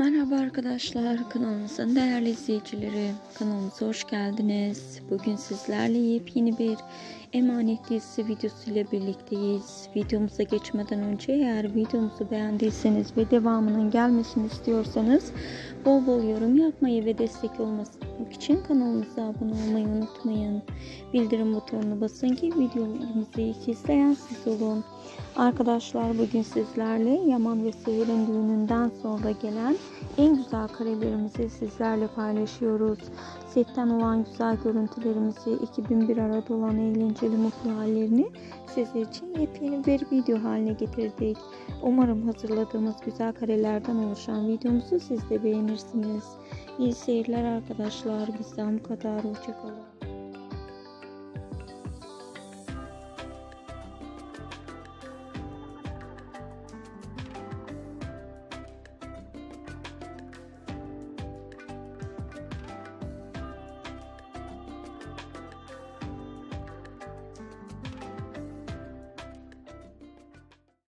Merhaba arkadaşlar kanalımızın değerli izleyicileri kanalımıza hoş geldiniz. Bugün sizlerle yepyeni bir emanet dizisi videosu ile birlikteyiz. Videomuza geçmeden önce eğer videomuzu beğendiyseniz ve devamının gelmesini istiyorsanız bol bol yorum yapmayı ve destek olması için kanalımıza abone olmayı unutmayın. Bildirim butonuna basın ki videolarımızı ilk izleyen siz olun. Arkadaşlar bugün sizlerle Yaman ve Seher'in düğününden sonra gelen en güzel karelerimizi sizlerle paylaşıyoruz. Setten olan güzel görüntülerimizi, ekibin bir arada olan eğlenceli mutlu hallerini sizler için yepyeni bir video haline getirdik. Umarım hazırladığımız güzel karelerden oluşan videomuzu siz de beğenirsiniz. İyi seyirler arkadaşlar. Bizden bu kadar. Hoşçakalın.